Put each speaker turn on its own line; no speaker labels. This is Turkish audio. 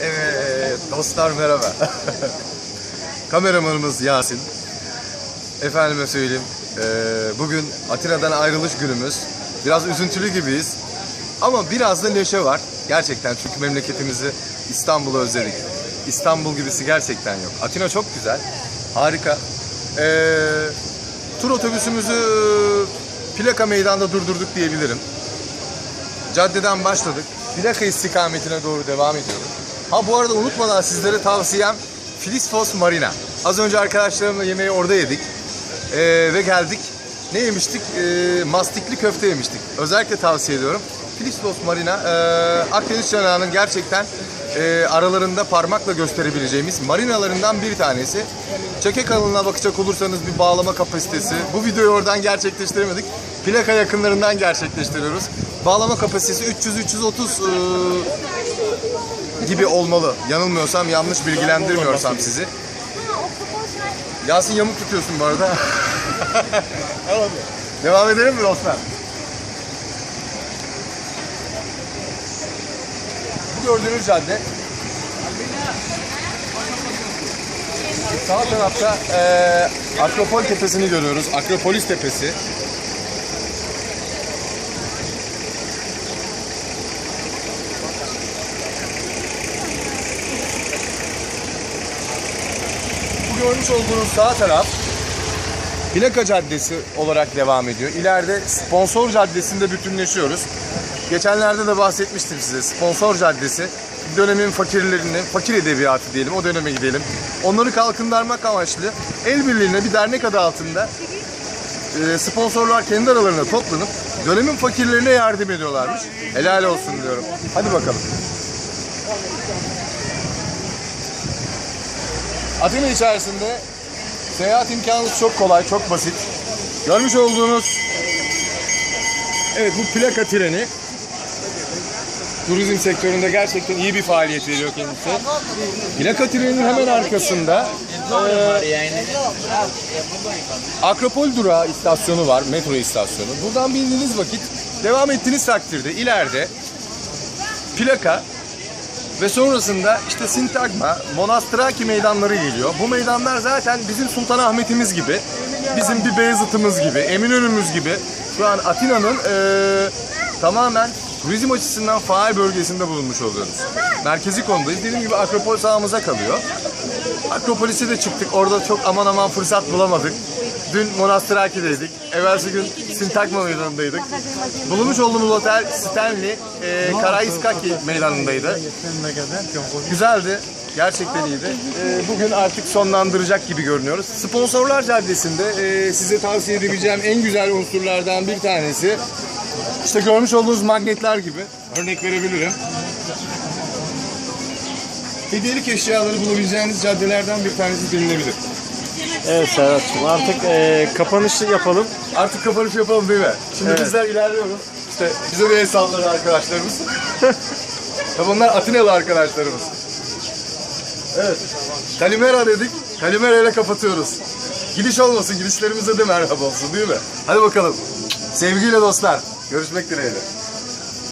Evet dostlar merhaba. Kameramanımız Yasin. Efendime söyleyeyim. eee, bugün Atina'dan ayrılış günümüz. Biraz üzüntülü gibiyiz. Ama biraz da neşe var. Gerçekten çünkü memleketimizi İstanbul'u özledik. İstanbul gibisi gerçekten yok. Atina çok güzel. Harika. Eee, tur otobüsümüzü plaka meydanda durdurduk diyebilirim. Caddeden başladık. Plaka istikametine doğru devam ediyoruz. Ha bu arada unutmadan sizlere tavsiyem Filisfos Marina. Az önce arkadaşlarımla yemeği orada yedik. Ee, ve geldik. Ne yemiştik? Ee, mastikli köfte yemiştik. Özellikle tavsiye ediyorum. Filisfos Marina ee, Akdeniz çanağının gerçekten ee, aralarında parmakla gösterebileceğimiz marinalarından bir tanesi. Çeke kanalına bakacak olursanız bir bağlama kapasitesi. Bu videoyu oradan gerçekleştiremedik. Plaka yakınlarından gerçekleştiriyoruz. Bağlama kapasitesi 300-330 gibi olmalı. Yanılmıyorsam, yanlış bilgilendirmiyorsam sizi. Yasin yamuk tutuyorsun bu arada. Devam edelim mi dostlar? Bu gördüğünüz cadde Sağ tarafta eee Akropol Tepesi'ni görüyoruz. Akropolis Tepesi. Görmüş olduğunuz sağ taraf Plaka Caddesi olarak devam ediyor. İleride Sponsor Caddesi'nde bütünleşiyoruz. Geçenlerde de bahsetmiştim size. Sponsor Caddesi dönemin fakirlerini, fakir edebiyatı diyelim o döneme gidelim. Onları kalkındırmak amaçlı el birliğine bir dernek adı altında e, sponsorlar kendi aralarında toplanıp dönemin fakirlerine yardım ediyorlarmış. Helal olsun diyorum. Hadi bakalım. Atina içerisinde seyahat imkanınız çok kolay, çok basit. Görmüş olduğunuz Evet bu plaka treni turizm sektöründe gerçekten iyi bir faaliyet veriyor kendisi. Plaka treninin hemen arkasında e, Akropol durağı istasyonu var, metro istasyonu. Buradan bindiğiniz vakit devam ettiğiniz takdirde ileride plaka ve sonrasında işte Sintagma, Monastraki meydanları geliyor. Bu meydanlar zaten bizim Sultanahmet'imiz gibi, bizim bir Beyazıt'ımız gibi, Eminönü'müz gibi şu an Atina'nın eee, tamamen turizm açısından faal bölgesinde bulunmuş oluyoruz. Merkezi konudayız. Dediğim gibi Akropol sağımıza kalıyor. Akropolis'e de çıktık. Orada çok aman aman fırsat bulamadık. Dün Monastraki'deydik. Evvelsi gün Sintagma meydanındaydık. Bulunmuş olduğumuz otel Stanley e, Karaiskaki meydanındaydı. Güzeldi. Gerçekten iyiydi. E, bugün artık sonlandıracak gibi görünüyoruz. Sponsorlar Caddesi'nde e, size tavsiye edebileceğim en güzel unsurlardan bir tanesi işte görmüş olduğunuz magnetler gibi. Örnek verebilirim. Hediyelik eşyaları bulabileceğiniz caddelerden bir tanesi denilebilir.
Evet Serhat'cığım artık e, kapanışı yapalım.
Artık kapanış yapalım değil mi? Şimdi
Evet.
bizler ilerliyoruz. İşte bize de el salladı arkadaşlarımız. Tabii onlar Atinalı arkadaşlarımız. Evet. Kalimera dedik. Kalimera ile kapatıyoruz. Gidiş olmasın, gidişlerimize de merhaba olsun değil mi? Hadi bakalım. Sevgiyle dostlar. Görüşmek dileğiyle.